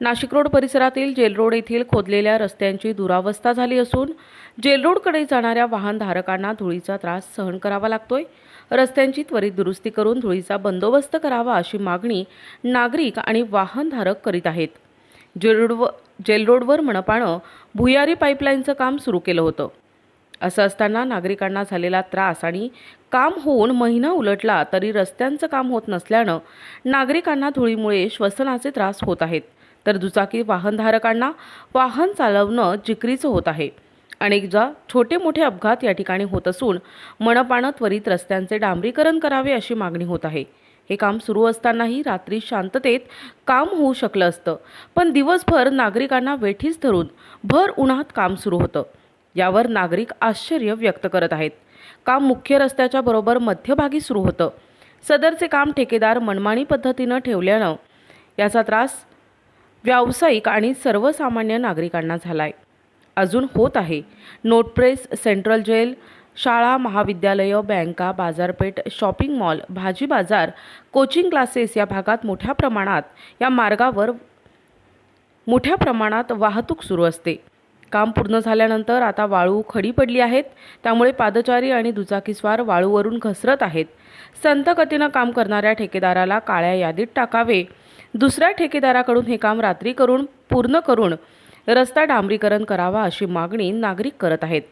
Nashik road परिसरातील Jail Road येथील खोदलेल्या रस्त्यांची दुरावस्था झाली असून जेलरोडकडे जाणाऱ्या वाहनधारकांना धुळीचा त्रास सहन करावा लागतोय. रस्त्यांची त्वरित दुरुस्ती करून धुळीचा बंदोबस्त करावा अशी मागणी नागरिक आणि वाहनधारक करीत आहेत. जेलरोडव जेलरोडवर मनपानं भुयारी पाईपलाईनचं काम सुरू केलं होतं. असं असताना नागरिकांना झालेला त्रास आणि काम होऊन महिना उलटला तरी रस्त्यांचं काम होत नसल्यानं नागरिकांना धुळीमुळे श्वसनाचे त्रास होत आहेत. तर दुचाकी वाहनधारकांना वाहन चालवणं जिकरीचं होत आहे. अनेकदा छोटे मोठे अपघात या ठिकाणी होत असून मनपानं त्वरित रस्त्यांचे डांबरीकरण करावे अशी मागणी होत आहे. हे काम सुरू असतानाही रात्री शांततेत काम होऊ शकलं असतं पण दिवसभर नागरिकांना वेठीस धरून भर उन्हात काम सुरू होतं. यावर नागरिक आश्चर्य व्यक्त करत आहेत. काम मुख्य रस्त्याच्या बरोबर मध्यभागी सुरू होतं. सदरचे काम ठेकेदार मनमानी पद्धतीनं ठेवल्यानं याचा त्रास व्यावसायिक आणि सर्वसामान्य नागरिकांना झालाय. अजून होत आहे. नोटप्रेस सेंट्रल जेल शाळा महाविद्यालयं बँका बाजारपेठ शॉपिंग मॉल भाजी बाजार कोचिंग क्लासेस या भागात मोठ्या प्रमाणात या मार्गावर मोठ्या प्रमाणात वाहतूक सुरू असते. काम पूर्ण झाल्यानंतर आता वाळू खडी पडली आहेत. त्यामुळे पादचारी आणि दुचाकीस्वार वाळूवरून घसरत आहेत. संत गतीनं काम करणाऱ्या ठेकेदाराला काळ्या यादीत टाकावे. दुसऱ्या ठेकेदाराकडून हे काम रात्री करून पूर्ण करून रस्ता डांबरीकरण करावा अशी मागणी नागरिक करत आहेत.